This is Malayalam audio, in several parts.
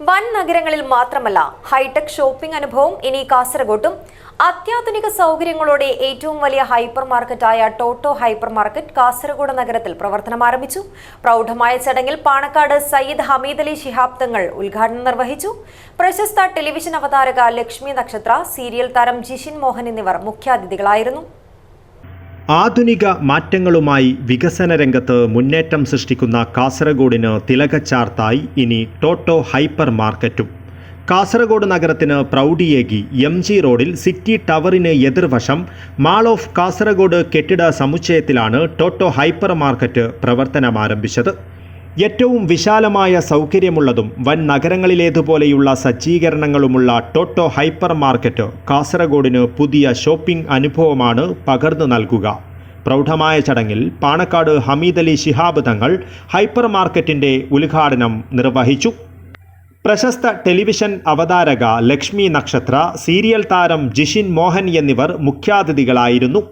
വൻ നഗരങ്ങളിൽ മാത്രമല്ല ഹൈടെക് ഷോപ്പിംഗ് അനുഭവം ഇനി കാസർഗോട്ടും. അത്യാധുനിക സൗകര്യങ്ങളോടെ ഏറ്റവും വലിയ ഹൈപ്പർ മാർക്കറ്റായ ടോട്ടോ ഹൈപ്പർ മാർക്കറ്റ് കാസർഗോഡ് നഗരത്തിൽ പ്രവർത്തനം ആരംഭിച്ചു. പ്രൗഢമായ ചടങ്ങിൽ പാണക്കാട് സയ്യിദ് ഹമീദ് അലി ശിഹാബ് തങ്ങൾ ഉദ്ഘാടനം നിർവഹിച്ചു. പ്രശസ്ത ടെലിവിഷൻ അവതാരക ലക്ഷ്മി നക്ഷത്ര സീരിയൽ താരം ജിഷിൻ മോഹൻ എന്നിവർ മുഖ്യാതിഥികളായിരുന്നു. ആധുനിക മാറ്റങ്ങളുമായി വികസന രംഗത്ത് മുന്നേറ്റം സൃഷ്ടിക്കുന്ന കാസർഗോഡിന് തിലകച്ചാർത്തായി ഇനി ടോട്ടോ ഹൈപ്പർ മാർക്കറ്റും കാസർഗോഡ് നഗരത്തിന് പ്രൗഢിയേകി എം ജി റോഡിൽ സിറ്റി ടവറിന് എതിർവശം മാൾ ഓഫ് കാസർഗോഡ് കെട്ടിട സമുച്ചയത്തിലാണ് ടോട്ടോ ഹൈപ്പർ മാർക്കറ്റ് പ്രവർത്തനമാരംഭിച്ചത്. ഏറ്റവും വിശാലമായ സൗകര്യമുള്ളതും വൻ നഗരങ്ങളിലേതുപോലെയുള്ള സജ്ജീകരണങ്ങളുമുള്ള ടോട്ടോ ഹൈപ്പർ മാർക്കറ്റ് കാസർഗോഡിന് പുതിയ ഷോപ്പിംഗ് അനുഭവമാണ് പകർന്നു നൽകുക. പ്രൗഢമായ ചടങ്ങിൽ പാണക്കാട് ഹമീദ് അലി ശിഹാബ് തങ്ങൾ ഹൈപ്പർ മാർക്കറ്റിന്റെ ഉദ്ഘാടനം നിർവഹിച്ചു. പ്രശസ്ത ടെലിവിഷൻ അവതാരക ലക്ഷ്മി നക്ഷത്ര സീരിയൽ താരം ജിഷിൻ മോഹൻ എന്നിവർ മുഖ്യാതിഥികളായിരുന്നു.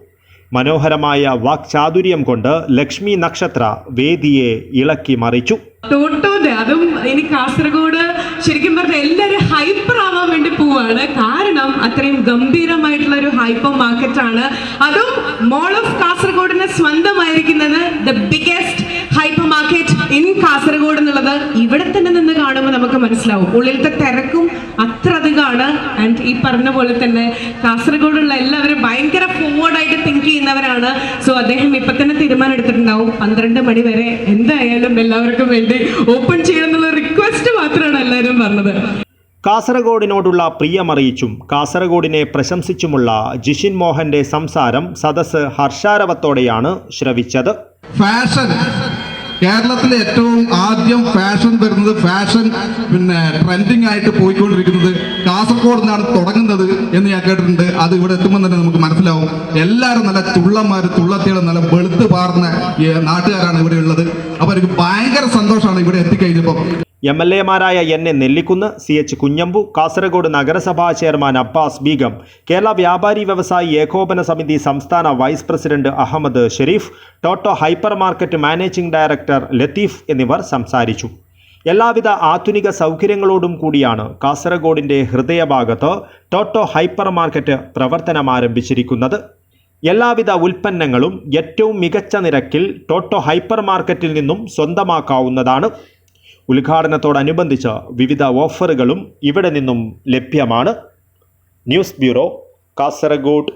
മനോഹരമായ വാക്ചാതുര്യം കൊണ്ട് ലക്ഷ്മി നക്ഷത്ര വേദിയെ ഇളക്കി മറിച്ചു. ടോട്ടോന്റെ അതും ഇനി കാസർഗോഡ് ശരിക്കും പറഞ്ഞാൽ എല്ലാവരും ഹൈപ്പർ ആവാൻ വേണ്ടി പോവാണ്. കാരണം അത്രയും ഗംഭീരമായിട്ടുള്ള ഒരു ഹൈപ്പർ മാർക്കറ്റ് ആണ്. അതും mall of സ്വന്തമായിരിക്കുന്നത് the biggest hyper market in Kasaragod എന്നുള്ളത് ഇവിടെ തന്നെ നിന്ന് കാണുമ്പോൾ നമുക്ക് മനസ്സിലാവും. ഉള്ളിലത്തെ തിരക്കും അത്ര അധികമാണ് ആൻഡ് ഈ പറഞ്ഞ പോലെ തന്നെ കാസർഗോഡുള്ള എല്ലാവരും ഭയങ്കര ഫോർവേഡായിട്ട് തിങ്ക് ചെയ്യുന്നവരാണ്. സോ അദ്ദേഹം ഇപ്പൊ തന്നെ തീരുമാനം എടുത്തിട്ടുണ്ടാവും. പന്ത്രണ്ട് മണി വരെ എന്തായാലും എല്ലാവർക്കും വേണ്ടി ഓപ്പൺ ചെയ്യണം എന്നുള്ള റിക്വസ്റ്റ് മാത്രമാണ് എല്ലാവരും പറഞ്ഞത്. കാസർഗോഡിനോടുള്ള പ്രിയമറിയിച്ചും കാസർഗോഡിനെ പ്രശംസിച്ചുമുള്ള ജിഷിൻ മോഹന്റെ സംസാരം സദസ് ഹർഷാരവത്തോടെയാണ് ശ്രവിച്ചത്. ഫാഷൻ. കേരളത്തിൽ ഏറ്റവും ആദ്യം ഫാഷൻ വരുന്നത് ഫാഷൻ പിന്നെ ട്രെൻഡിങ് ആയിട്ട് പോയിക്കൊണ്ടിരിക്കുന്നത് കാസർഗോഡ് നിന്നാണ് തുടങ്ങുന്നത് എന്ന് ഞാൻ കേട്ടിട്ടുണ്ട്. അത് ഇവിടെ എത്തുമ്പോൾ തന്നെ നമുക്ക് മനസ്സിലാവും. എല്ലാവരും നല്ല തുള്ളന്മാർ തുള്ളത്തികൾ നല്ല വെളുത്ത് പാർന്ന നാട്ടുകാരാണ് ഇവിടെ ഉള്ളത്. അപ്പോൾ എനിക്ക് ഭയങ്കര സന്തോഷമാണ് ഇവിടെ എത്തിക്കഴിഞ്ഞപ്പോൾ M L എമാരായ N A Nellikkunnu C H Kunhambu Kasaragod നഗരസഭാ ചെയർമാൻ അബ്ബാസ് ബീഗം കേരള വ്യാപാരി വ്യവസായി ഏകോപന സമിതി സംസ്ഥാന vice president Ahmed Sharif Toto hyper market managing director Latheef എന്നിവർ സംസാരിച്ചു. എല്ലാവിധ ആധുനിക സൗകര്യങ്ങളോടും കൂടിയാണ് കാസർഗോഡിന്റെ ഹൃദയഭാഗത്ത് ടോട്ടോ ഹൈപ്പർ മാർക്കറ്റ് പ്രവർത്തനം ആരംഭിച്ചിരിക്കുന്നത്. എല്ലാവിധ ഉൽപ്പന്നങ്ങളും ഏറ്റവും മികച്ച നിരക്കിൽ ടോട്ടോ ഹൈപ്പർ മാർക്കറ്റിൽ നിന്നും സ്വന്തമാക്കാവുന്നതാണ്. ഉദ്ഘാടനത്തോടനുബന്ധിച്ച് വിവിധ ഓഫറുകളും ഇവിടെ നിന്നും ലഭ്യമാണ്. News bureau Kasaragod.